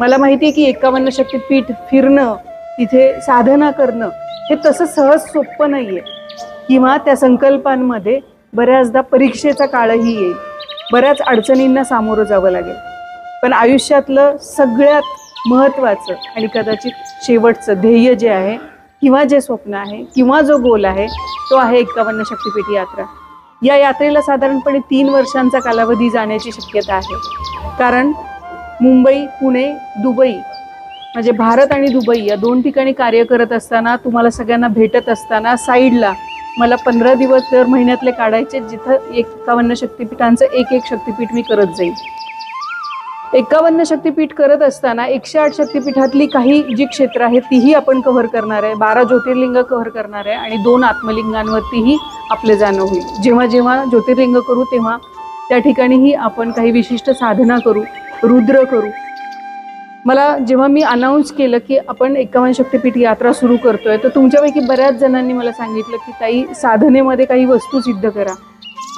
मला माहिती आहे की एकावन्न शक्तीपीठ फिरणं तिथे साधना करणं हे तसं सहज सोपं नाहीये. किंवा त्या संकल्पांमध्ये बऱ्याचदा परीक्षेचा काळही येईल. बऱ्याच अडचणींना सामोरं जावं लागेल. पण आयुष्यातलं सगळ्यात महत्त्वाचं आणि कदाचित शेवटचं ध्येय जे आहे किंवा जे स्वप्न आहे किंवा जो गोल आहे तो आहे एकावन्न शक्तीपीठ यात्रा. या यात्रेला साधारणपणे तीन वर्षांचा कालावधी जाण्याची शक्यता आहे. कारण मुंबई पुणे दुबई. म्हणजे भारत आणि दुबई या दोन ठिकाणी कार्य करत असताना तुम्हाला सगळ्यांना भेटत असताना साईडला मला पंधरा दिवस दर महिन्यातले काढायचे जिथं एकावन्न शक्तिपीठांचं एक एक शक्तिपीठ मी करत जाईल एकावन्न शक्तिपीठ करत असताना एकशे आठ शक्तिपीठातली काही जी क्षेत्र आहेत तीही आपण कव्हर करणार आहे. बारा ज्योतिर्लिंग कव्हर करणार आहे आणि दोन आत्मलिंगांवरतीही आपले जाणं होईल. जेव्हा जेव्हा ज्योतिर्लिंग करू तेव्हा त्या ठिकाणीही आपण काही विशिष्ट साधना करू. रुद्र करू. मला जेव्हा मी अनाऊन्स केलं की आपण एकावन्न शक्तिपीठ यात्रा सुरू करतोय तर तुमच्यापैकी बऱ्याच जणांनी मला सांगितलं की ताई साधनेमध्ये काही वस्तू सिद्ध करा.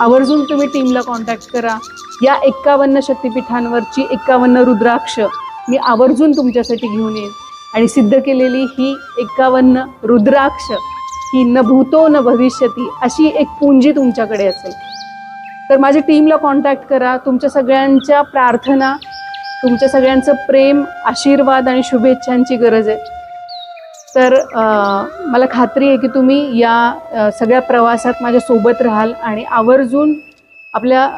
आवर्जून तुम्ही टीमला कॉन्टॅक्ट करा. या एकावन्न शक्तिपीठांवरची एकावन्न रुद्राक्ष मी आवर्जून तुमच्यासाठी घेऊन येईन. आणि सिद्ध केलेली ही एकावन्न रुद्राक्ष ही न भूतो न भविष्यती अशी एक पुंजी तुमच्याकडे असेल. तर माझ्या टीमला कॉन्टॅक्ट करा. तुमच्या सगळ्यांच्या प्रार्थना तुमच्या सगळ्यांचं प्रेम आशीर्वाद आणि शुभेच्छांची गरज आहे. तर मला खात्री आहे की तुम्ही या सगळ्या प्रवासात माझ्यासोबत राहाल आणि आवर्जून आपल्या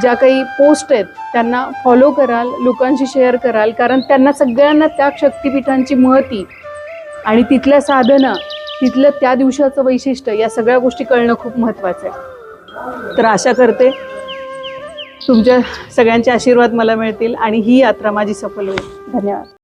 ज्या काही पोस्ट आहेत त्यांना फॉलो कराल लोकांशी शेअर कराल. कारण त्यांना सगळ्यांना त्या शक्तिपीठांची महती आणि तिथल्या साधना तिथलं त्या दिवसाचं वैशिष्ट्य या सगळ्या गोष्टी कळणं खूप महत्त्वाचं आहे. तर आशा करते तुमच्या सगळ्यांचे आशीर्वाद मला मिळतील आणि ही यात्रा माझी सफल होईल. धन्यवाद.